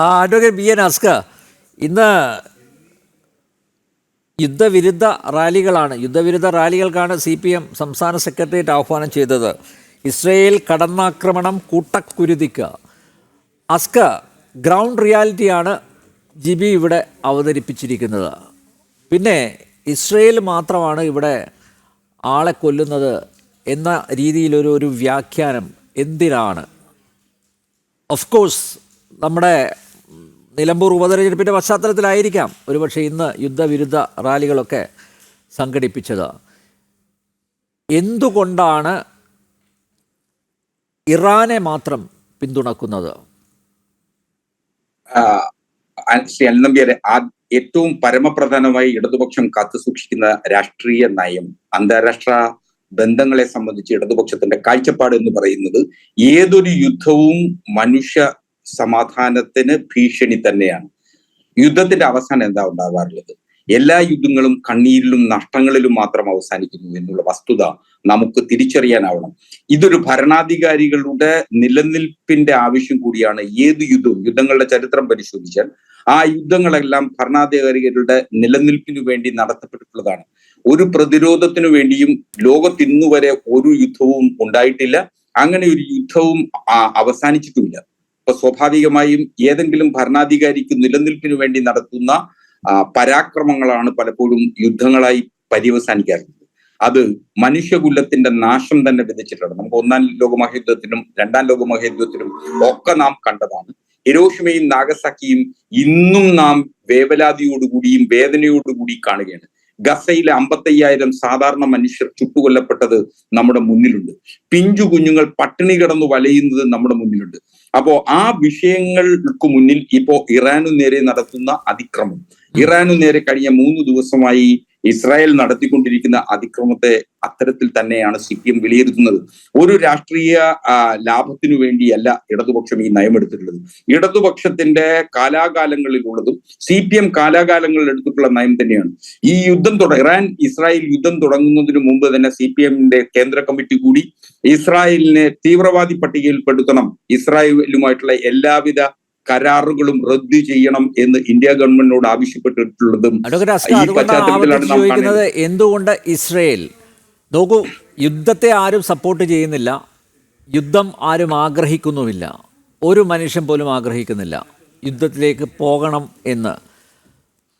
Advocate B N അസ്ക ഇന്ന് യുദ്ധവിരുദ്ധ റാലികളാണ്. യുദ്ധവിരുദ്ധ റാലികൾക്കാണ് സി പി എം സംസ്ഥാന സെക്രട്ടേറിയറ്റ് ആഹ്വാനം ചെയ്തത്. ഇസ്രയേൽ കടന്നാക്രമണം കൂട്ടക്കുരുതിക്ക്. അസ്ക ഗ്രൗണ്ട് റിയാലിറ്റിയാണ് ജിബി ഇവിടെ അവതരിപ്പിച്ചിരിക്കുന്നത്. പിന്നെ ഇസ്രയേൽ മാത്രമാണ് ഇവിടെ ആളെ കൊല്ലുന്നത് എന്ന രീതിയിലൊരു ഒരു വ്യാഖ്യാനം എന്തിനാണ്? ഓഫ് കോഴ്സ് നമ്മുടെ നിലമ്പൂർ ഉപതെരഞ്ഞെടുപ്പിന്റെ പശ്ചാത്തലത്തിലായിരിക്കാം ഒരുപക്ഷെ ഇന്ന് യുദ്ധവിരുദ്ധ റാലികളൊക്കെ സംഘടിപ്പിച്ചത്. എന്തുകൊണ്ടാണ് ഇറാനെ മാത്രം പിന്തുണക്കുന്നത്? ശ്രീ അൽനമ്പിയുടെ ഏറ്റവും പരമപ്രധാനമായി ഇടതുപക്ഷം കാത്തു സൂക്ഷിക്കുന്ന രാഷ്ട്രീയ നയം അന്താരാഷ്ട്ര ബന്ധങ്ങളെ സംബന്ധിച്ച് ഇടതുപക്ഷത്തിന്റെ കാഴ്ചപ്പാട് എന്ന് പറയുന്നത് ഏതൊരു യുദ്ധവും മനുഷ്യ സമാധാനത്തിന് ഭീഷണി തന്നെയാണ്. യുദ്ധത്തിന്റെ അവസാനം എന്താ ഉണ്ടാകാറുള്ളത് എല്ലാ യുദ്ധങ്ങളും കണ്ണീരിലും നഷ്ടങ്ങളിലും മാത്രം അവസാനിക്കുന്നു എന്നുള്ള വസ്തുത നമുക്ക് തിരിച്ചറിയാനാവണം. ഇതൊരു ഭരണാധികാരികളുടെ നിലനിൽപ്പിന്റെ ആവശ്യം കൂടിയാണ് ഏത് യുദ്ധവും. യുദ്ധങ്ങളുടെ ചരിത്രം പരിശോധിച്ചാൽ ആ യുദ്ധങ്ങളെല്ലാം ഭരണാധികാരികളുടെ നിലനിൽപ്പിനു വേണ്ടി നടത്തപ്പെട്ടിട്ടുള്ളതാണ്. ഒരു പ്രതിരോധത്തിനു വേണ്ടിയും ലോകത്തിന്നുവരെ വരെ ഒരു യുദ്ധവും ഉണ്ടായിട്ടില്ല. അങ്ങനെ ഒരു യുദ്ധവും അവസാനിച്ചിട്ടുമില്ല. സ്വാഭാവികമായും ഏതെങ്കിലും ഭരണാധികാരിക്ക് നിലനിൽപ്പിനു വേണ്ടി നടത്തുന്ന പരാക്രമങ്ങളാണ് പലപ്പോഴും യുദ്ധങ്ങളായി പര്യവസാനിക്കാറുള്ളത്. അത് മനുഷ്യകുലത്തിന്റെ നാശം തന്നെ വിധിച്ചിട്ടുണ്ട് നമുക്ക് ഒന്നാം ലോകമഹായുദ്ധത്തിനും രണ്ടാം ലോകമഹായുദ്ധത്തിനും ഒക്കെ നാം കണ്ടതാണ്. ഹിരോഷിമയും നാഗസാക്കിയും ഇന്നും നാം വേവലാതിയോടുകൂടിയും വേദനയോടുകൂടി കാണുകയാണ്. ഗസയിലെ അമ്പത്തയ്യായിരം സാധാരണ മനുഷ്യർ ചുട്ടുകൊല്ലപ്പെട്ടത് നമ്മുടെ മുന്നിലുണ്ട്. പിഞ്ചു കുഞ്ഞുങ്ങൾ പട്ടിണി കിടന്നു വലയുന്നത് നമ്മുടെ മുന്നിലുണ്ട്. അപ്പോ ആ വിഷയങ്ങൾക്ക് മുന്നിൽ ഇപ്പോ ഇറാനു നേരെ നടത്തുന്ന അതിക്രമം. ഇറാനു നേരെ കഴിഞ്ഞ മൂന്ന് ദിവസമായി ഇസ്രായേൽ നടത്തിക്കൊണ്ടിരിക്കുന്ന അതിക്രമത്തെ അത്തരത്തിൽ തന്നെയാണ് സി പി എം വിലയിരുത്തുന്നത്. ഒരു രാഷ്ട്രീയ ലാഭത്തിനു വേണ്ടിയല്ല ഇടതുപക്ഷം ഈ നയമെടുത്തിട്ടുള്ളത് ഇടതുപക്ഷത്തിന്റെ കാലാകാലങ്ങളിലുള്ളതും സി പി എം കാലാകാലങ്ങളിൽ എടുത്തിട്ടുള്ള നയം തന്നെയാണ്. ഈ യുദ്ധം തുട ഇറാൻ ഇസ്രായേൽ യുദ്ധം തുടങ്ങുന്നതിന് മുമ്പ് തന്നെ സി പി എമ്മിന്റെ കേന്ദ്ര കമ്മിറ്റി കൂടി ഇസ്രായേലിനെ തീവ്രവാദി പട്ടികയിൽപ്പെടുത്തണം. ഇസ്രായേലുമായിട്ടുള്ള എല്ലാവിധ കരാറുകളും റദ്ദു ചെയ്യണം എന്ന് ഇന്ത്യ ഗവൺമെന്റിനോട് ആവശ്യപ്പെട്ടിട്ടുള്ളതും എന്തുകൊണ്ട് ഇസ്രയേൽ? നോക്കൂ യുദ്ധത്തെ ആരും സപ്പോർട്ട് ചെയ്യുന്നില്ല യുദ്ധം ആരും ആഗ്രഹിക്കുന്നുമില്ല ഒരു മനുഷ്യൻ പോലും ആഗ്രഹിക്കുന്നില്ല യുദ്ധത്തിലേക്ക് പോകണം എന്ന്.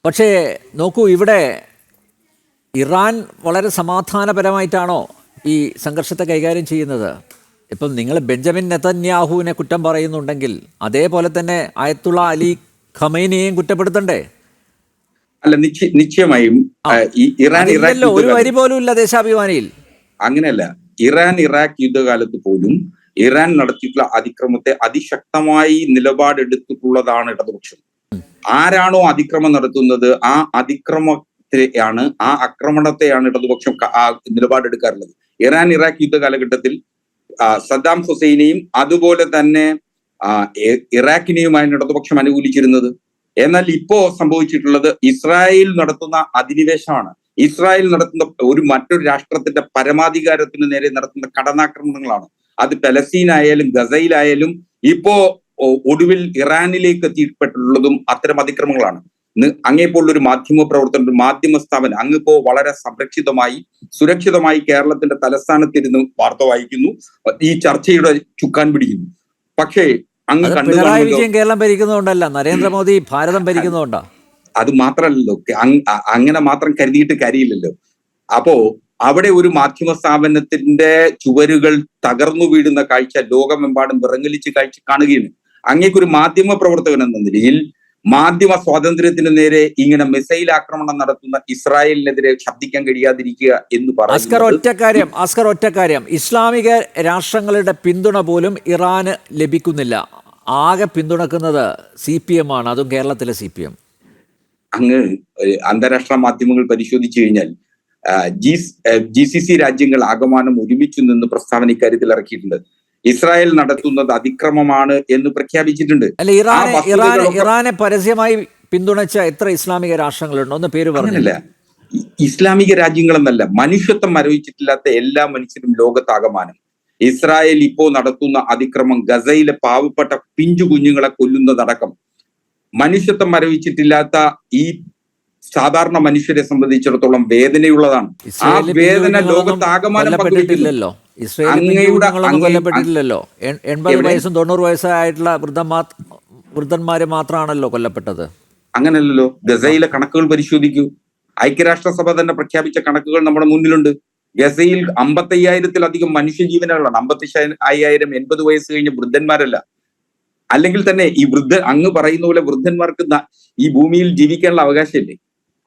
പക്ഷേ നോക്കൂ ഇവിടെ ഇറാൻ വളരെ സമാധാനപരമായിട്ടാണോ ഈ സംഘർഷത്തെ കൈകാര്യം ചെയ്യുന്നത്? ഇപ്പം നിങ്ങൾ ബെഞ്ചമിൻ നെതന്യാഹുവിനെ കുറ്റം പറയുന്നുണ്ടെങ്കിൽ അതേപോലെ തന്നെ അയത്തുള്ള അലി ഖമൈനിയെയും കുറ്റപ്പെടുത്തണ്ടേ? അല്ല നിശ്ചയമായും ഇറാൻ ഇറാഖ് ഒരു വരി പോലും ഇല്ല ദേശാഭിമാനിയിൽ. അങ്ങനെയല്ല ഇറാൻ ഇറാഖ് യുദ്ധകാലത്ത് പോലും ഇറാൻ നടത്തിയിട്ടുള്ള അതിക്രമത്തെ അതിശക്തമായി നിലപാടെടുത്തിട്ടുള്ളതാണ് ഇടതുപക്ഷം. ആരാണോ അതിക്രമം നടത്തുന്നത് ആ അതിക്രമത്തെയാണ് ആ ആക്രമണത്തെയാണ് ഇടതുപക്ഷം നിലപാടെടുക്കാറുള്ളത്. ഇറാൻ ഇറാഖ് യുദ്ധ കാലഘട്ടത്തിൽ സദ്ദാം ഹുസൈനെയും അതുപോലെ തന്നെ ഇറാഖിനെയുമായി ഇടതുപക്ഷം അനുകൂലിച്ചിരുന്നത്. എന്നാൽ ഇപ്പോ സംഭവിച്ചിട്ടുള്ളത് ഇസ്രായേൽ നടത്തുന്ന അധിനിവേശമാണ്. ഇസ്രായേൽ നടത്തുന്ന ഒരു മറ്റൊരു രാഷ്ട്രത്തിന്റെ പരമാധികാരത്തിന് നേരെ നടത്തുന്ന കടന്നാക്രമണങ്ങളാണ്. അത് പലസ്തീനായാലും ഗസയിലായാലും ഇപ്പോ ഒടുവിൽ ഇറാനിലേക്ക് എത്തിപ്പെട്ടിട്ടുള്ളതും അത്തരം അതിക്രമങ്ങളാണ്. അങ്ങേപ്പോലുള്ള ഒരു മാധ്യമ പ്രവർത്തനം ഒരു മാധ്യമ സ്ഥാപനം അങ്ങിപ്പോ വളരെ സംരക്ഷിതമായി സുരക്ഷിതമായി കേരളത്തിന്റെ തലസ്ഥാനത്തിരുന്ന് വാർത്ത വായിക്കുന്നു ഈ ചർച്ചയുടെ ചുക്കാൻ പിടിക്കുന്നു. പക്ഷേ അങ്ങ് പിണറായി വിജയൻ കേരളം ഭരിക്കുന്നതുകൊണ്ടല്ല നരേന്ദ്രമോദി ഭാരതം ഭരിക്കുന്നതുകൊണ്ടാ. അത് മാത്രമല്ലല്ലോ അങ്- അങ്ങനെ മാത്രം കരുതിയിട്ട് കാര്യമില്ലല്ലോ. അപ്പോ അവിടെ ഒരു മാധ്യമ സ്ഥാപനത്തിന്റെ ചുവരുകൾ തകർന്നു വീഴുന്ന കാഴ്ച ലോകമെമ്പാടും വിറങ്ങലിച്ച് കാഴ്ച കാണുകയാണ്. അങ്ങേക്കൊരു മാധ്യമ പ്രവർത്തകൻ എന്ന നിലയിൽ മാധ്യമ സ്വാതന്ത്ര്യത്തിന് നേരെ ഇങ്ങനെ മിസൈൽ ആക്രമണം നടത്തുന്ന ഇസ്രായേലിനെതിരെ ശബ്ദിക്കാൻ കഴിയാതിരിക്കുക എന്ന് അസ്കർ ഒറ്റക്കാര്യം അസ്കർ ഒറ്റക്കാര്യം. ഇസ്ലാമിക രാഷ്ട്രങ്ങളുടെ പിന്തുണ പോലും ഇറാന് ലഭിക്കുന്നില്ല. ആകെ പിന്തുണക്കുന്നത് സി പി എം ആണ് അതും കേരളത്തിലെ സി പി എം. അങ്ങ് അന്താരാഷ്ട്ര മാധ്യമങ്ങൾ പരിശോധിച്ചു കഴിഞ്ഞാൽ ജി ജി സി സി രാജ്യങ്ങൾ ആകമാനം ഒരുമിച്ച് നിന്ന് പ്രസ്താവന ഇക്കാര്യത്തിൽ ഇറക്കിയിട്ടുണ്ട്. ഇസ്രായേൽ നടത്തുന്നത് അതിക്രമമാണ് എന്ന് പ്രഖ്യാപിച്ചിട്ടുണ്ട്. അല്ല ഇറാനെ ഇറാനെ ഇറാനെ പരസ്യമായി പിന്തുണച്ച എത്ര ഇസ്ലാമിക രാഷ്ട്രങ്ങളുണ്ട്? ഒന്ന് പേര് പറഞ്ഞില്ല ഇസ്ലാമിക രാജ്യങ്ങളെന്നല്ല മനുഷ്യത്വം മരവിച്ചിട്ടില്ലാത്ത എല്ലാ മനുഷ്യരും ലോകത്താകമാനം. ഇസ്രായേൽ ഇപ്പോ നടത്തുന്ന അതിക്രമം ഗസയിലെ പാവപ്പെട്ട പിഞ്ചു കുഞ്ഞുങ്ങളെ കൊല്ലുന്നതടക്കം. മനുഷ്യത്വം മരവിച്ചിട്ടില്ലാത്ത ഈ സാധാരണ മനുഷ്യരെ സംബന്ധിച്ചിടത്തോളം വേദനയുള്ളതാണ്. ആ വേദന ലോകത്താകമാനം പങ്കിട്ടില്ലല്ലോ അങ്ങേ- എൺപത് വയസ്സും തൊണ്ണൂറ് വയസ്സായിട്ടുള്ള വൃദ്ധന്മാ വൃദ്ധന്മാര് മാത്രമാണല്ലോ കൊല്ലപ്പെട്ടത്. അങ്ങനല്ലല്ലോ. ഗസയിലെ കണക്കുകൾ പരിശോധിക്കൂ. ഐക്യരാഷ്ട്രസഭ തന്നെ പ്രഖ്യാപിച്ച കണക്കുകൾ നമ്മുടെ മുന്നിലുണ്ട്. ഗസയിൽ അമ്പത്തയ്യായിരത്തിലധികം മനുഷ്യജീവനുകളാണ്. അമ്പത്തി അയ്യായിരം എൺപത് വയസ്സ് കഴിഞ്ഞ വൃദ്ധന്മാരല്ല. അല്ലെങ്കിൽ തന്നെ ഈ വൃദ്ധ അങ്ങ് പറയുന്ന പോലെ വൃദ്ധന്മാർക്ക് ഈ ഭൂമിയിൽ ജീവിക്കാനുള്ള അവകാശമില്ലേ?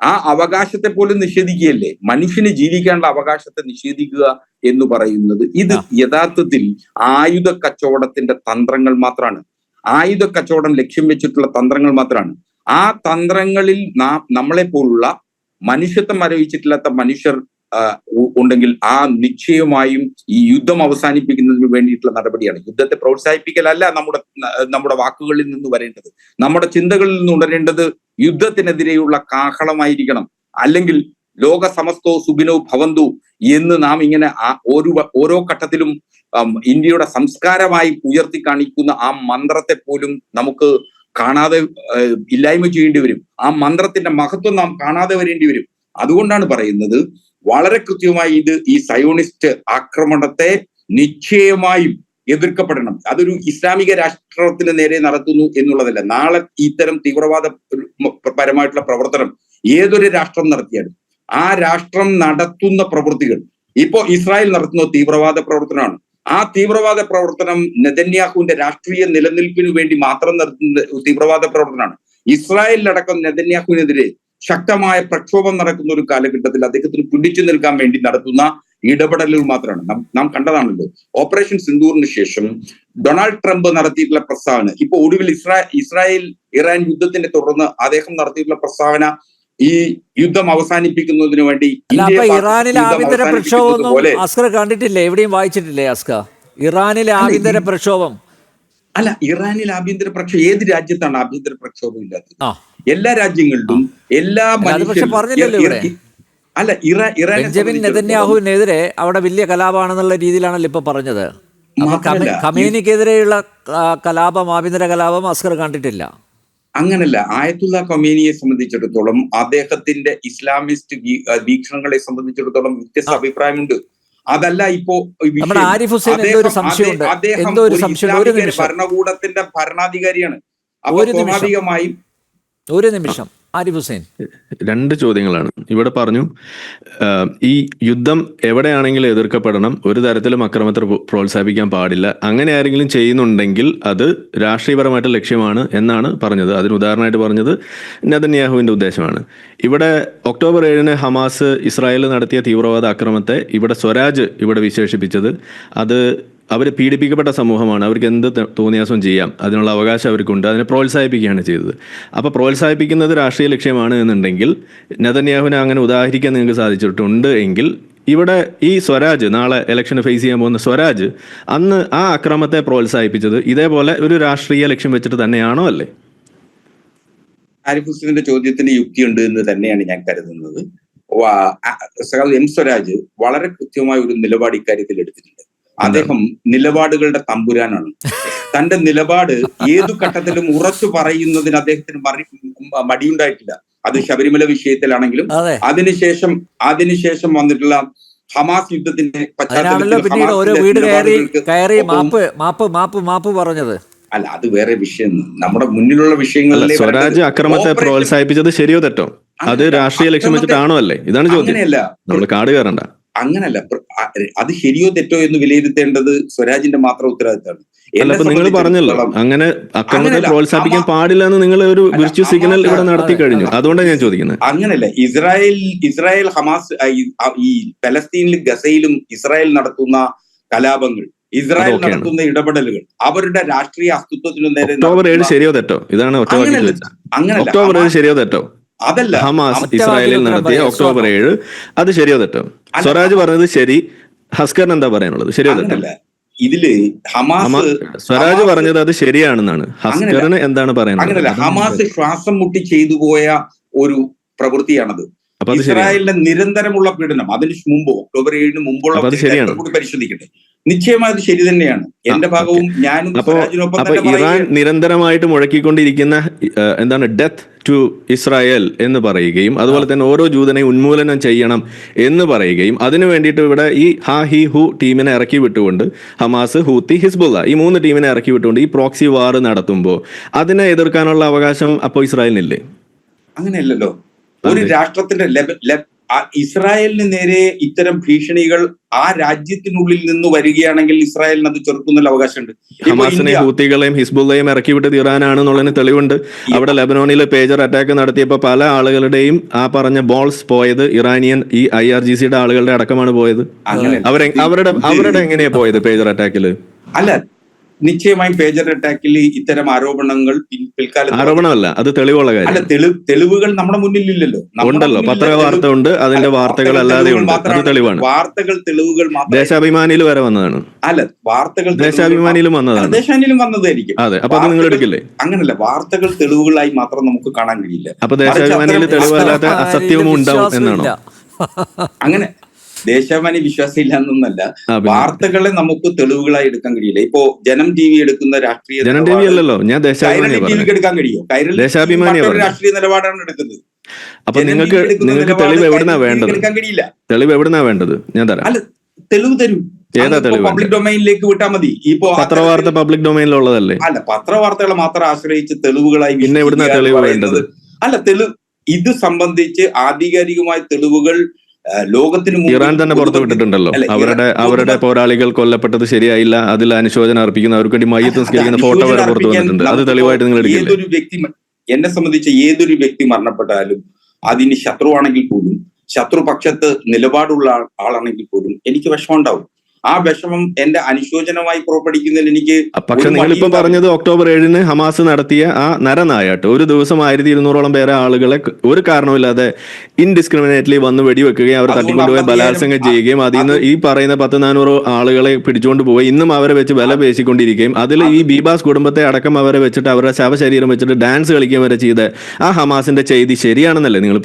ആ അവകാശത്തെ പോലും നിഷേധിക്കുകയല്ലേ? മനുഷ്യന് ജീവിക്കാനുള്ള അവകാശത്തെ നിഷേധിക്കുക എന്ന് പറയുന്നത് ഇത്. യഥാർത്ഥത്തിൽ ആയുധ കച്ചവടത്തിന്റെ തന്ത്രങ്ങൾ മാത്രമാണ് ആയുധ കച്ചവടം ലക്ഷ്യം വെച്ചിട്ടുള്ള തന്ത്രങ്ങൾ മാത്രമാണ് ആ തന്ത്രങ്ങളിൽ നാം നമ്മളെ പോലുള്ള മനുഷ്യത്വം മരവിച്ചിട്ടില്ലാത്ത മനുഷ്യർ ഉണ്ടെങ്കിൽ ആ നിശ്ചയമായും ഈ യുദ്ധം അവസാനിപ്പിക്കുന്നതിന് വേണ്ടിയിട്ടുള്ള നടപടിയാണ്. യുദ്ധത്തെ പ്രോത്സാഹിപ്പിക്കലല്ല നമ്മുടെ നമ്മുടെ വാക്കുകളിൽ നിന്ന് വരേണ്ടത്. നമ്മുടെ ചിന്തകളിൽ നിന്ന് ഉണരേണ്ടത് യുദ്ധത്തിനെതിരെയുള്ള കാഹളമായിരിക്കണം. അല്ലെങ്കിൽ ലോക സമസ്തോ സുഖിനോ ഭവന്തു എന്ന് നാം ഇങ്ങനെ ഒരു ഓരോ ഘട്ടത്തിലും ഇന്ത്യയുടെ സംസ്കാരമായി ഉയർത്തി കാണിക്കുന്ന ആ മന്ത്രത്തെ പോലും നമുക്ക് കാണാതെ ഇല്ലായ്മ ചെയ്യേണ്ടി വരും. ആ മന്ത്രത്തിന്റെ മഹത്വം നാം കാണാതെ വരേണ്ടി വരും. അതുകൊണ്ടാണ് പറയുന്നത് വളരെ കൃത്യമായി ഇത് ഈ സയോണിസ്റ്റ് ആക്രമണത്തെ നിശ്ചയമായും എതിർക്കപ്പെടണം. അതൊരു ഇസ്ലാമിക രാഷ്ട്രത്തിന് നേരെ നടത്തുന്നു എന്നുള്ളതല്ല. നാളെ ഇത്തരം തീവ്രവാദ പരമായിട്ടുള്ള പ്രവർത്തനം ഏതൊരു രാഷ്ട്രം നടത്തിയാലും ആ രാഷ്ട്രം നടത്തുന്ന പ്രവൃത്തികൾ ഇപ്പോ ഇസ്രായേൽ നടത്തുന്ന തീവ്രവാദ പ്രവർത്തനമാണ്. ആ തീവ്രവാദ പ്രവർത്തനം നെതന്യാഹുവിന്റെ രാഷ്ട്രീയ നിലനിൽപ്പിന് വേണ്ടി മാത്രം നടത്തുന്ന തീവ്രവാദ പ്രവർത്തനമാണ്. ഇസ്രായേലിലടക്കം നെതന്യാഹുവിനെതിരെ ശക്തമായ പ്രക്ഷോഭം നടക്കുന്ന ഒരു കാലഘട്ടത്തിൽ അദ്ദേഹത്തിന് പിടിച്ചു നിൽക്കാൻ വേണ്ടി നടത്തുന്ന ഇടപെടലുകൾ മാത്രമാണ്. നാം കണ്ടതാണല്ലോ. ഓപ്പറേഷൻ സിന്ദൂറിന് ശേഷം ഡൊണാൾഡ് ട്രംപ് നടത്തിയിട്ടുള്ള പ്രസ്താവന ഇപ്പൊ ഒടുവിൽ ഇസ്രാ ഇസ്രായേൽ ഇറാൻ യുദ്ധത്തിന്റെ തുടർന്ന് അദ്ദേഹം നടത്തിയിട്ടുള്ള പ്രസ്താവന ഈ യുദ്ധം അവസാനിപ്പിക്കുന്നതിന് വേണ്ടി ഇറാനിലെ ആഭ്യന്തര അസ്കർ കണ്ടിട്ടില്ലേ? എവിടെയും വായിച്ചിട്ടില്ലേ അസ്ക ഇറാനിലെ ആഭ്യന്തര പ്രക്ഷോഭം. അല്ല ഇറാനിൽ ആഭ്യന്തര പ്രക്ഷോഭം ഏത് രാജ്യത്താണ് ആഭ്യന്തര പ്രക്ഷോഭം ഇല്ലാത്തത്? എല്ലാ രാജ്യങ്ങളിലും എല്ലാ മനുഷ്യരും- അല്ല ഇറ ബെഞ്ചമിൻ നെതന്യാഹുവിനെതിരെ അവിടെ വലിയ കലാപമാണെന്നുള്ള രീതിയിലാണല്ലോ ഇപ്പൊ പറഞ്ഞത്. ഖമേനിക്കെതിരെയുള്ള കലാപം ആഭ്യന്തര കലാപം അസ്കർ കണ്ടിട്ടില്ല. അങ്ങനല്ല ആയത്തുള്ള കമീനിയെ സംബന്ധിച്ചിടത്തോളം അദ്ദേഹത്തിന്റെ ഇസ്ലാമിസ്റ്റ് വീക്ഷണങ്ങളെ സംബന്ധിച്ചിടത്തോളം വ്യത്യസ്ത. അഭിപ്രായമുണ്ട്. അതല്ല ഇപ്പോ അദ്ദേഹം- ഭരണകൂടത്തിന്റെ ഭരണാധികാരിയാണ്. അപ്പൊ സ്വാഭാവികമായും ഒരു നിമിഷം. ആരിഫ് ഹുസൈൻ. രണ്ട് ചോദ്യങ്ങളാണ്. ഇവിടെ പറഞ്ഞു ഈ യുദ്ധം എവിടെയാണെങ്കിലും എതിർക്കപ്പെടണം ഒരു തരത്തിലും അക്രമത്തെ പ്രോത്സാഹിപ്പിക്കാൻ പാടില്ല. അങ്ങനെ ആരെങ്കിലും ചെയ്യുന്നുണ്ടെങ്കിൽ അത് രാഷ്ട്രീയപരമായിട്ട് ലക്ഷ്യമാണ് എന്നാണ് പറഞ്ഞത്. അതിന് ഉദാഹരണമായിട്ട് പറഞ്ഞത് നെതന്യാഹുവിന്റെ ഉദ്ദേശമാണ്. ഇവിടെ ഒക്ടോബർ ഏഴിന് ഹമാസ് ഇസ്രായേൽ നടത്തിയ തീവ്രവാദ അക്രമത്തെ ഇവിടെ സ്വരാജ് ഇവിടെ വിശേഷിപ്പിച്ചത്. അത് അവർ പീഡിപ്പിക്കപ്പെട്ട സമൂഹമാണ്. അവർക്ക് എന്ത് തോന്നിയാസം ചെയ്യാം. അതിനുള്ള അവകാശം അവർക്കുണ്ട്. അതിനെ പ്രോത്സാഹിപ്പിക്കുകയാണ് ചെയ്തത്. അപ്പോൾ പ്രോത്സാഹിപ്പിക്കുന്നത് രാഷ്ട്രീയ ലക്ഷ്യമാണ് എന്നുണ്ടെങ്കിൽ നതന്യാഹുവിനെ അങ്ങനെ ഉദാഹരിക്കാൻ നിങ്ങൾക്ക് സാധിച്ചിട്ടുണ്ട് എങ്കിൽ ഇവിടെ ഈ സ്വരാജ് നാളെ ഇലക്ഷന് ഫേസ് ചെയ്യാൻ പോകുന്ന സ്വരാജ് അന്ന് ആ അക്രമത്തെ പ്രോത്സാഹിപ്പിച്ചത് ഇതേപോലെ ഒരു രാഷ്ട്രീയ ലക്ഷ്യം വെച്ചിട്ട് തന്നെയാണോ അല്ലേ? ആരിഫ് ഹുസൈന്റെ ചോദ്യത്തിന് യുക്തിയുണ്ട് എന്ന് തന്നെയാണ് ഞാൻ കരുതുന്നത്. എം സ്വരാജ് വളരെ കൃത്യമായ ഒരു നിലപാട് ഇക്കാര്യത്തിൽ എടുത്തിട്ടുണ്ട്. അദ്ദേഹം നിലപാടുകളുടെ തമ്പുരാനാണ്. തന്റെ നിലപാട് ഏതു ഘട്ടത്തിലും ഉറച്ചു പറയുന്നതിന് അദ്ദേഹത്തിന് മറി മടിയുണ്ടായിട്ടില്ല. അത് ശബരിമല വിഷയത്തിലാണെങ്കിലും അതിനുശേഷം അതിനുശേഷം വന്നിട്ടുള്ള ഹമാസ് യുദ്ധത്തിന്റെ പശ്ചാത്തലത്തിൽ പിന്നീട് ഓരോ വീട് കയറി കയറി മാപ്പ് മാപ്പ് മാപ്പ് മാപ്പ് പറഞ്ഞത്. അല്ല അത് വേറെ വിഷയം. നമ്മുടെ മുന്നിലുള്ള വിഷയങ്ങളിലെ സ്വരാജ് അക്രമത്തെ പ്രോത്സാഹിപ്പിച്ചത് ശരിയോ തെറ്റോ? അത് രാഷ്ട്രീയ ലക്ഷ്യം വെച്ചിട്ടാണോ അല്ലേ? ഇതാണ് ചോദ്യം. നമ്മൾ കാട് കയറണ്ട. അങ്ങനല്ല. അത് ശരിയോ തെറ്റോ എന്ന് വിലയിരുത്തേണ്ടത് സ്വരാജിന്റെ മാത്രം ഉത്തരവാദിത്തമാണ്. നിങ്ങൾ പറഞ്ഞല്ലോ അങ്ങനെ അക്രമത്തെ പ്രോത്സാഹിപ്പിക്കാൻ പാടില്ല എന്ന് നിങ്ങൾ ഒരു വിർച്വൽ വിർച്വ സിഗ്നൽ ഇവിടെ നടത്തി കഴിഞ്ഞു. അതുകൊണ്ടാണ് ഞാൻ ചോദിക്കുന്നത്. അങ്ങനല്ല. ഇസ്രായേൽ ഇസ്രായേൽ ഹമാസ് ഈ- പലസ്തീനിലും ഗസയിലും ഇസ്രായേൽ നടത്തുന്ന കലാപങ്ങൾ ഇസ്രായേൽ നടത്തുന്ന ഇടപെടലുകൾ അവരുടെ രാഷ്ട്രീയ അസ്തിത്വത്തിനു നേരെ ഒക്ടോബർ ഏഴ് ശരിയോ തെറ്റോ? ഇതാണ് അങ്ങനല്ല. ഒക്ടോബർ ഏഴ് ശരിയോ തെറ്റോ? അതല്ല ഹമാസ് ഇസ്രായേലിൽ നടത്തിയ ഒക്ടോബർ. ഏഴ്. അത് ശരിയോ തെറ്റോ സ്വരാജ് പറഞ്ഞത് ശരി. ഹസ്കറിന് എന്താ പറയാനുള്ളത്? ശരിയോ തെറ്റോ ഇതിൽ ഹമാസ് സ്വരാജ് പറഞ്ഞത് അത് ശരിയാണെന്നാണ്. ഹസ്കറിന് എന്താണ് അങ്ങനല്ല. പറയാനുള്ളത് ഹമാസ് ശ്വാസം മുട്ടി ചെയ്തു പോയ ഒരു പ്രവൃത്തിയാണത്. ഇസ്രായേലിന്റെ നിരന്തരമുള്ള പീഡനം അതിന് മുമ്പ് ഒക്ടോബർ ഏഴിന് മുമ്പുള്ള പരിശോധിക്കട്ടെ. നിശ്ചയമായി അത് ശരി തന്നെയാണ്. എന്റെ ഭാഗവും ഞാനും അപ്പോ ഇറാൻ. നിരന്തരമായിട്ട് മുഴക്കിക്കൊണ്ടിരിക്കുന്ന എന്താണ് ഡെത്ത് ടു ഇസ്രായേൽ എന്ന് പറയുകയും അതുപോലെ തന്നെ ഓരോ ജൂതനെ ഉന്മൂലനം ചെയ്യണം എന്ന് പറയുകയും അതിനു വേണ്ടിയിട്ട് ഇവിടെ ഈ ഹാ ഹി ഹു ടീമിനെ ഇറക്കി വിട്ടുകൊണ്ട് ഹമാസ് ഹൂത്തി ഹിസ്ബുള്ള ഈ മൂന്ന് ടീമിനെ ഇറക്കി വിട്ടുകൊണ്ട് ഈ പ്രോക്സി വാർ നടത്തുമ്പോൾ അതിനെ എതിർക്കാനുള്ള അവകാശം അപ്പോൾ ഇസ്രായേലിനില്ലേ? അങ്ങനെയല്ലല്ലോ. ഒരു. രാഷ്ട്രത്തിന്റെ ഇസ്രായേലിന് നേരെ ഇത്തരം ഭീഷണികൾ ആ രാജ്യത്തിനുള്ളിൽ നിന്ന് വരികയാണെങ്കിൽ ഇസ്രായേലിന് അത് ചെറുക്കുന്ന അവകാശമുണ്ട്. ഹമാസിനെ ഹൂത്തികളെയും ഹിസ്ബുള്ളയും ഇറക്കി വിട്ടത് ഇറാനാണെന്നുള്ളതിന് തെളിവുണ്ട്. അവിടെ ലെബനോണിൽ പേജർ അറ്റാക്ക് നടത്തിയപ്പോൾ പല ആളുകളുടെയും ആ പറഞ്ഞ ബോൾസ് പോയത് ഇറാനിയൻ ഈ ഐ ആർ ജി സിയുടെ ആളുകളുടെ അടക്കമാണ് പോയത്. അങ്ങനെ. അവരെ അവരുടെ അവരുടെ എങ്ങനെയാ പോയത് പേജർ അറ്റാക്കിൽ അല്ല നിശ്ചയമായും പേജർ അറ്റാക്കിൽ ഇത്തരം ആരോപണങ്ങൾ പിൽ- പിൽക്കാലത്ത് ആരോപണമല്ല അത് തെളിവുള്ള അല്ല കാര്യം തെളിവ് തെളിവുകൾ നമ്മുടെ മുന്നിൽ ഇല്ലല്ലോ ഉണ്ടല്ലോ മുന്നിലുള്ള പത്ര വാർത്ത ഉണ്ട് അതിന്റെ അല്ല, വാർത്തകൾ അല്ലാതെ. തെളിവാണ്. വാർത്തകൾ തെളിവുകൾ ദേശാഭിമാനിയിൽ വരെ വന്നതാണ്. അല്ല വാർത്തകൾ തെളിവുകൾ ദേശാഭിമാനിയിലും വന്നതാണ്. ദേശാഭിമാനിയിലും വന്നതായിരിക്കും. അതെ അപ്പൊ അത് നിങ്ങൾ എടുക്കില്ലേ? അങ്ങനല്ല വാർത്തകൾ തെളിവുകളായി മാത്രം നമുക്ക് കാണാൻ കഴിയില്ല. അപ്പൊ ദേശാഭിമാനിയിൽ തെളിവല്ലാത്ത അസത്യവും ഉണ്ടാവും എന്നാണോ? അങ്ങനെ ദേശാഭിമാനി വിശ്വാസമില്ല എന്നൊന്നല്ല വാർത്തകളെ നമുക്ക് തെളിവുകളായി എടുക്കാൻ കഴിയില്ല. ഇപ്പോ ജനം ടി വി എടുക്കുന്ന രാഷ്ട്രീയ ജനം ടി വി അല്ലല്ലോ. ഞാൻ ദേശാഭിമാനി കൈരളി ടി എടുക്കാൻ കഴിയോ? കൈരളി രാഷ്ട്രീയ നിലപാടാണ് എടുക്കുന്നത്. അപ്പൊ നിങ്ങൾക്ക് നിങ്ങൾക്ക് തെളിവ് എവിടുന്നാ വേണ്ടത്? തെളിവ് എവിടുന്നാ വേണ്ടത്? ഞാൻ തരാം. അല്ല തെളിവ് തരും. ഏതാ തെളിവ്? പബ്ലിക് ഡൊമൈനിലേക്ക് വിട്ടാൽ മതി. ഇപ്പോ പത്രവാർത്ത പബ്ലിക് ഡൊമൈനിലുള്ളതല്ലേ അല്ല പത്രവാർത്തകളെ മാത്രം ആശ്രയിച്ച് തെളിവുകളായി പിന്നെ എവിടുന്നാ തെളിവ് വേണ്ടത്? അല്ല തെളിവ് ഇത് സംബന്ധിച്ച് ആധികാരികമായ തെളിവുകൾ ലോകത്തിന് ഇറാൻ തന്നെ പുറത്തു വിട്ടിട്ടുണ്ടല്ലോ. അവരുടെ അവരുടെ പോരാളികൾ കൊല്ലപ്പെട്ടത് ശരിയായില്ല. അതിൽ അനുശോചനം അർപ്പിക്കുന്ന അവർക്ക് വേണ്ടി മയ്യത്ത് നിസ്കരിക്കുന്ന ഫോട്ടോ വരെ പുറത്തു വന്നിട്ടുണ്ട്. അത് തെളിവായിട്ട് നിങ്ങൾ ഏതൊരു വ്യക്തി എന്നെ സംബന്ധിച്ച് ഏതൊരു വ്യക്തി മരണപ്പെട്ടാലും അതിന് ശത്രുവാണെങ്കിൽ പോലും ശത്രുപക്ഷത്ത് നിലപാടുള്ള ആളാണെങ്കിൽ പോലും എനിക്ക് വിഷമം ഉണ്ടാവും. ആ വിഷമം എന്റെ അനുശോചനമായി പുറപ്പെടുവിക്കുന്നതിൽ എനിക്ക് പക്ഷെ നിങ്ങളിപ്പോ പറഞ്ഞത് ഒക്ടോബർ ഏഴിന് ഹമാസ് നടത്തിയ ആ നരനായാട്ട്. ഒരു ദിവസം ആയിരത്തി ഇരുന്നൂറോളം പേരെ ആളുകളെ ഒരു കാരണവുമില്ലാതെ ഇൻഡിസ്ക്രിമിനേറ്റ്ലി വന്ന് വെടിവെക്കുകയും അവർ തട്ടിക്കൊണ്ടുപോയി ബലാത്സംഗം ചെയ്യുകയും അതിൽ നിന്ന് ഈ പറയുന്ന പത്ത് നാനൂറ് ആളുകളെ പിടിച്ചുകൊണ്ട് പോയി ഇന്നും അവരെ വെച്ച് വില പേശിക്കൊണ്ടിരിക്കുകയും അതിൽ ഈ ബീബാസ് കുടുംബത്തെ അടക്കം അവരെ വെച്ചിട്ട് അവരുടെ ശവശരീരം വെച്ചിട്ട് ഡാൻസ് കളിക്കുകയും വരെ ചെയ്ത് ആ ഹമാസിന്റെ ചെയ്തി ശരിയാണെന്നല്ലേ നിങ്ങൾ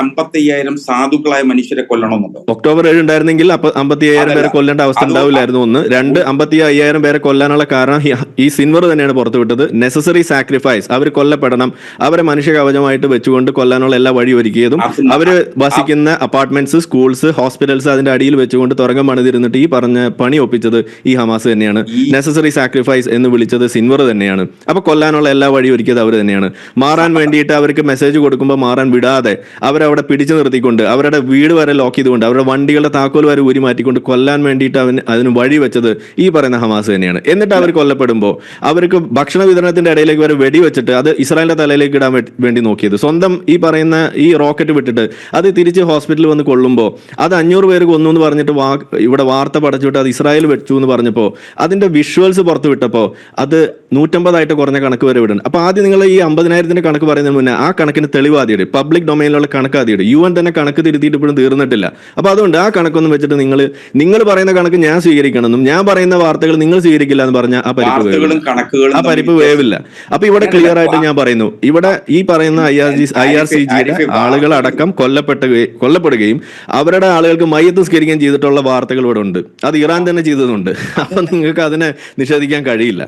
അമ്പത്തി അയ്യായിരം സാധുക്കളായ മനുഷ്യരെ കൊല്ലണമെന്നുണ്ടോ. ഒക്ടോബർ ഏഴ് ഉണ്ടായിരുന്നെങ്കിൽ അപ്പൊ അമ്പത്തി അയ്യായിരം പേരെ കൊല്ലേണ്ട അവസ്ഥ ഉണ്ടാവില്ലായിരുന്നു ഒന്ന്. രണ്ട് അമ്പത്തി അയ്യായിരം പേരെ കൊല്ലാനുള്ള കാരണം ഈ- സിൻവർ തന്നെയാണ് പുറത്തുവിട്ടത്. നെസസറി സാക്രിഫൈസ് അവർ കൊല്ലപ്പെടണം. അവരെ മനുഷ്യ കവചമായിട്ട് വെച്ചുകൊണ്ട് കൊല്ലാനുള്ള എല്ലാ വഴി ഒരുക്കിയതും അവർ അവർ വസിക്കുന്ന അപ്പാർട്ട്മെന്റ്സ് സ്കൂൾസ് ഹോസ്പിറ്റൽസ് അതിന്റെ അടിയിൽ വെച്ചുകൊണ്ട് തുറങ്കം പണിതിരുന്നിട്ട് ഈ പറഞ്ഞ പണി ഒപ്പിച്ചത് ഈ ഹമാസ് തന്നെയാണ്. നെസസറി സാക്രിഫൈസ് എന്ന് വിളിച്ചത് സിൻവർ തന്നെയാണ്. അപ്പൊ കൊല്ലാനുള്ള എല്ലാ വഴി ഒരുക്കിയത് അവർ തന്നെയാണ്. മാറാൻ വേണ്ടിയിട്ട് അവർക്ക് മെസ്സേജ് കൊടുക്കുമ്പോൾ മാറാൻ വിടാതെ അവരവിടെ പിടിച്ചു നിർത്തിക്കൊണ്ട് അവരുടെ വീട് വരെ ലോക്ക് ചെയ്തുകൊണ്ട് അവരുടെ വണ്ടികളുടെ താക്കോൽ വരെ ഊരി മാറ്റിക്കൊണ്ട് കൊല്ലാൻ വേണ്ടിയിട്ട് അവന് അതിന് വഴി വെച്ചത് ഈ പറയുന്ന ഹമാസ് തന്നെയാണ്. എന്നിട്ട് അവർ കൊല്ലപ്പെടുമ്പോൾ അവർക്ക് ഭക്ഷണ വിതരണത്തിന്റെ ഇടയിലേക്ക് വരെ വെടിവെച്ചിട്ട് അത് ഇസ്രായേലിന്റെ തലയിലേക്ക് ഇടാൻ വേണ്ടി നോക്കിയത്. സ്വന്തം ഈ പറയുന്ന ഈ റോക്കറ്റ് വിട്ടിട്ട് അത് തിരിച്ച് ഹോസ്പിറ്റലിൽ വന്ന് കൊള്ളുമ്പോൾ അത് അഞ്ഞൂറ് പേര് കൊന്നു എന്ന് പറഞ്ഞിട്ട് വാ ഇവിടെ വാർത്ത പടച്ചുവിട്ട് അത് ഇസ്രായേൽ വെച്ചു എന്ന് പറഞ്ഞപ്പോൾ അതിന്റെ വിഷ്വൽസ് പുറത്തു വിട്ടപ്പോൾ അത് നൂറ്റമ്പതായിട്ട് കുറഞ്ഞ കണക്ക് വരെ വിടുന്നു അപ്പൊ ആദ്യം നിങ്ങൾ ഈ അമ്പതിനായിരത്തിന്റെ കണക്ക് പറയുന്നതിന് മുന്നേ ആ കണക്കിന് തെളിവ് പബ്ലിക് ഡൊമൈനിലുള്ള കണക്ക് ആദ്യം യു എൻ തന്നെ കണക്ക് തിരുത്തിയിട്ട് ഇപ്പോഴും തീർന്നിട്ടില്ല. അപ്പൊ അതുകൊണ്ട് ആ കണക്കൊന്നും വെച്ചിട്ട് നിങ്ങൾ നിങ്ങൾ പറയുന്ന കണക്ക് ഞാൻ സ്വീകരിക്കണമെന്നും ഞാൻ പറയുന്ന വാർത്തകൾ നിങ്ങൾ സ്വീകരിക്കില്ല എന്ന് പറഞ്ഞ ആ പരിപ്പ് കണക്കുകളും ആ പരിപ്പ് വേവില്ല. അപ്പൊ ഇവിടെ ക്ലിയർ ആയിട്ട് ഞാൻ പറയുന്നു. ഇവിടെ ഈ പറയുന്ന I R G I R C ജിയുടെ ആളുകൾ അടക്കം കൊല്ലപ്പെട്ട കൊല്ലപ്പെടുകയും അവരുടെ ആളുകൾക്ക് മയ്യത്ത് സ്കരിക്കുകയും ചെയ്തിട്ടുള്ള വാർത്തകൾ ഇവിടെ ഉണ്ട്. അത് ഇറാൻ തന്നെ ചെയ്തതുണ്ട്. അപ്പൊ നിങ്ങൾക്ക് അതിനെ നിഷേധിക്കാൻ കഴിയില്ല.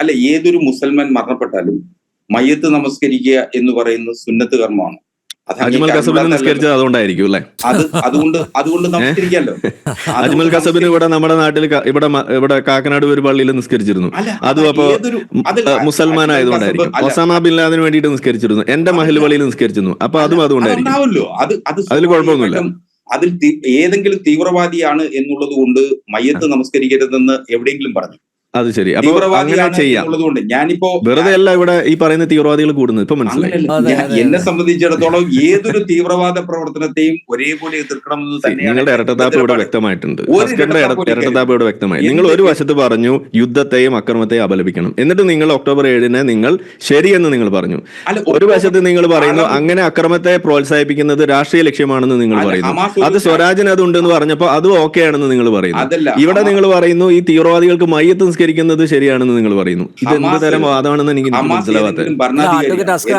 അല്ല ഏതൊരു മുസൽമാൻ മരണപ്പെട്ടാലും മയ്യത്ത് നമസ്കരിക്കുക എന്ന് പറയുന്നത് സുന്നത്ത് കർമ്മമാണ്. അജ്മൽ കസബിനെ. നിസ്കരിച്ചത് അതുകൊണ്ടായിരിക്കും അല്ലെ? അത് അതുകൊണ്ട് അതുകൊണ്ട് നമസ്കരിക്കാമല്ലോ അജ്മൽ കസബിന് ഇവിടെ നമ്മുടെ നാട്ടിൽ ഇവിടെ ഇവിടെ കാക്കനാട് ഒരു പള്ളിയിൽ നിസ്കരിച്ചിരുന്നു. അതും അപ്പോ മുസൽമാൻ ആയതുകൊണ്ടായിരിക്കും. ഒസാമ ബിൻ ലാദിന് വേണ്ടിയിട്ട് നിസ്കരിച്ചിരുന്നു. എന്റെ മഹൽ പള്ളിയിൽ നിസ്കരിച്ചിരുന്നു. അപ്പൊ അതും അതുകൊണ്ടായിരിക്കും. അതിൽ കുഴപ്പമൊന്നുമില്ല. അതിൽ ഏതെങ്കിലും തീവ്രവാദിയാണ് എന്നുള്ളത് കൊണ്ട് മയ്യത്ത് നമസ്കരിക്കരുതെന്ന് എവിടെയെങ്കിലും പറഞ്ഞു. അത് ശരി. അപ്പൊ അങ്ങനെ ചെയ്യാം. ഞാനിപ്പോ വെറുതെ അല്ല ഇവിടെ ഈ പറയുന്ന തീവ്രവാദികൾ കൂടുന്നത്. ഇപ്പൊ മനസ്സിലായി. ഞാൻ- എന്നെ സംബന്ധിച്ചിടത്തോളം ഏതൊരു തീവ്രവാദ പ്രവർത്തനത്തെയും ഒരേപോലെ എതിർക്കണമെന്ന് തന്നെയാണ് നിങ്ങളുടെ ഇരട്ടത്താപ്പ് ഇവിടെ വ്യക്തമായിട്ടുണ്ട്. ഇരട്ടതാപ്പ് ഇവിടെ വ്യക്തമായി. നിങ്ങൾ ഒരു വശത്ത് പറഞ്ഞു യുദ്ധത്തെയും അക്രമത്തെയും അപലപിക്കണം. എന്നിട്ട് നിങ്ങൾ ഒക്ടോബർ ഏഴിന് നിങ്ങൾ ശരിയെന്ന് നിങ്ങൾ പറഞ്ഞു. അല്ല, ഒരു വശത്ത് നിങ്ങൾ പറയുന്നു അങ്ങനെ അക്രമത്തെ പ്രോത്സാഹിപ്പിക്കുന്നത് രാഷ്ട്രീയ ലക്ഷ്യമാണെന്ന് നിങ്ങൾ പറയുന്നു. അത് സ്വരാജിന് അത് ഉണ്ടെന്ന് പറഞ്ഞപ്പോൾ അതും ഓക്കെ ആണെന്ന് നിങ്ങൾ പറയുന്നു. ഇവിടെ നിങ്ങൾ പറയുന്നു ഈ തീവ്രവാദികൾക്ക് മയ്യത്ത് നിസ്കരിക്കുന്നത് ശരിയാണെന്ന് നിങ്ങൾ പറയുന്നു. ഇത് എന്ത് തരം വാദമാണെന്ന് എനിക്ക്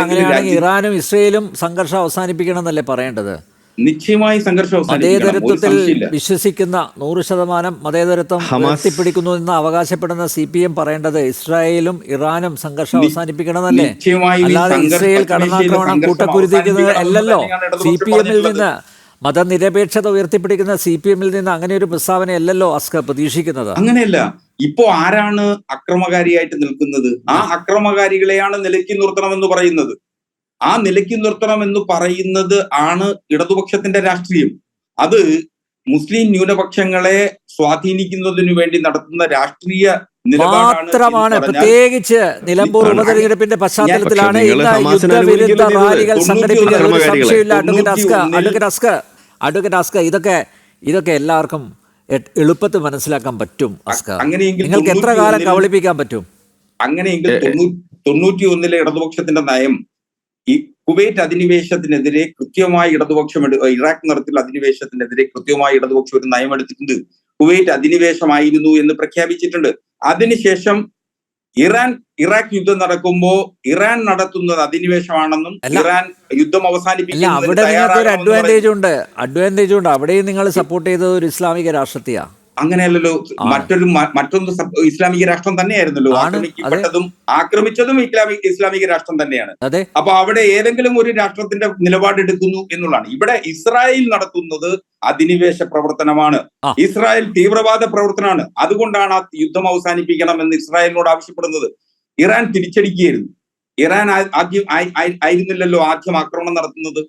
അങ്ങനെയാണെങ്കിൽ ഇറാനും ഇസ്രയേലും സംഘർഷം അവസാനിപ്പിക്കണം എന്നല്ലേ പറയേണ്ടത്? നിശ്ചയമായി സംഘർഷം മതേതരത്വത്തിൽ വിശ്വസിക്കുന്ന നൂറ് ശതമാനം മതേതരത്വം ഹമാസ്- പിടിക്കുന്നു എന്ന് അവകാശപ്പെടുന്ന സി പി എം പറയേണ്ടത് ഇസ്രായേലും ഇറാനും സംഘർഷം അവസാനിപ്പിക്കണമെന്നല്ലേ? ഈ അല്ലാതെ ഇസ്രായേൽ കടന്നാക്രമണം കൂട്ടക്കുരുതിക്കുന്നത് അല്ലല്ലോ. സി പി എമ്മിൽ നിന്ന് മതനിരപേക്ഷത ഉയർത്തിപ്പിടിക്കുന്ന സി പി എമ്മിൽ നിന്ന് അങ്ങനെ ഒരു പ്രസ്താവനയല്ലല്ലോ അസ്കർ പ്രതീക്ഷിക്കുന്നത്. അങ്ങനെയല്ല. ഇപ്പോ ആരാണ് അക്രമകാരിയായിട്ട് നിൽക്കുന്നത്? ആ അക്രമകാരികളെയാണ് നിലയ്ക്ക് നിർത്തണമെന്ന് പറയുന്നത്. ആ നിലയ്ക്ക് നിർത്തണം എന്ന് പറയുന്നത് ആണ് ഇടതുപക്ഷത്തിന്റെ രാഷ്ട്രീയം. അത് മുസ്ലിം ന്യൂനപക്ഷങ്ങളെ സ്വാധീനിക്കുന്നതിനു വേണ്ടി നടത്തുന്ന രാഷ്ട്രീയ നിലപാടാണ് മാത്രമാണ് പ്രത്യേകിച്ച് നിലമ്പൂർ ഉപതെരഞ്ഞെടുപ്പിന്റെ പശ്ചാത്തലത്തിലാണ് ഇന്ന് യുദ്ധവിരുദ്ധ റാലികൾ സംഘടിപ്പിക്കുന്നത്. സംശയമില്ല അഡ്വക്കേറ്റ് അസ്ക അഡ്വക്കേറ്റ് അസ്ക അഡ്വക്കേറ്റ് ആസ്ക ഇതൊക്കെ ഇതൊക്കെ എല്ലാവർക്കും എളുപ്പത്തിൽ മനസ്സിലാക്കാൻ പറ്റും അസ്ക അങ്ങനെയെങ്കിൽ നിങ്ങൾക്ക് എത്ര കാലം കവളിപ്പിക്കാൻ കബളിപ്പിക്കാൻ പറ്റും? അങ്ങനെയെങ്കിൽ തൊണ്ണൂ- തൊണ്ണൂറ്റി ഒന്നിലെ ഇടതുപക്ഷത്തിന്റെ നയം ഈ കുവൈറ്റ് അധിനിവേശത്തിനെതിരെ കൃത്യമായി ഇടതുപക്ഷം എടു- ഇറാഖ് നിറത്തിൽ അധിനിവേശത്തിനെതിരെ കൃത്യമായി ഇടതുപക്ഷം ഒരു നയം എടുത്തിട്ടുണ്ട്. കുവൈറ്റ് അധിനിവേശമായിരുന്നു എന്ന് പ്രഖ്യാപിച്ചിട്ടുണ്ട്. അതിനുശേഷം ഇറാൻ ഇറാഖ് യുദ്ധം നടക്കുമ്പോ ഇറാൻ നടത്തുന്നത് അധിനിവേശമാണെന്നും ഇറാൻ യുദ്ധം അവസാനിപ്പിക്കുന്നത് അവസാനിപ്പിക്കുന്നതിന് അവിടെ നിങ്ങൾക്ക് ഒരു അഡ്വാന്റേജ് ഉണ്ട്. അഡ്വാന്റേജ് ഉണ്ട്. അവിടെയും നിങ്ങൾ സപ്പോർട്ട് ചെയ്തത് ഒരു ഇസ്ലാമിക രാഷ്ട്രത്തെയാ. അങ്ങനെയല്ലല്ലോ. മറ്റൊരു മറ്റൊന്ന് ഇസ്ലാമിക രാഷ്ട്രം തന്നെയായിരുന്നല്ലോ. ആക്രമിക്കപ്പെട്ടതും ആക്രമിച്ചതും ഇസ്ലാമിക ഇസ്ലാമിക രാഷ്ട്രം തന്നെയാണ്. അപ്പൊ അവിടെ ഏതെങ്കിലും ഒരു രാഷ്ട്രത്തിന്റെ നിലപാടെടുക്കുന്നു എന്നുള്ളതാണ്. ഇവിടെ ഇസ്രായേൽ നടത്തുന്നത് അധിനിവേശ പ്രവർത്തനമാണ്. ഇസ്രായേൽ തീവ്രവാദ പ്രവർത്തനമാണ്. അതുകൊണ്ടാണ് ആ യുദ്ധം അവസാനിപ്പിക്കണം എന്ന് ഇസ്രായേലിനോട് ആവശ്യപ്പെടുന്നത്. ഇറാൻ തിരിച്ചടിക്കുകയായിരുന്നു. ഇറാൻ ആദ്യം ആയി- ആയി- ആയിരുന്നില്ലല്ലോ ആദ്യം ആക്രമണം നടത്തുന്നത്.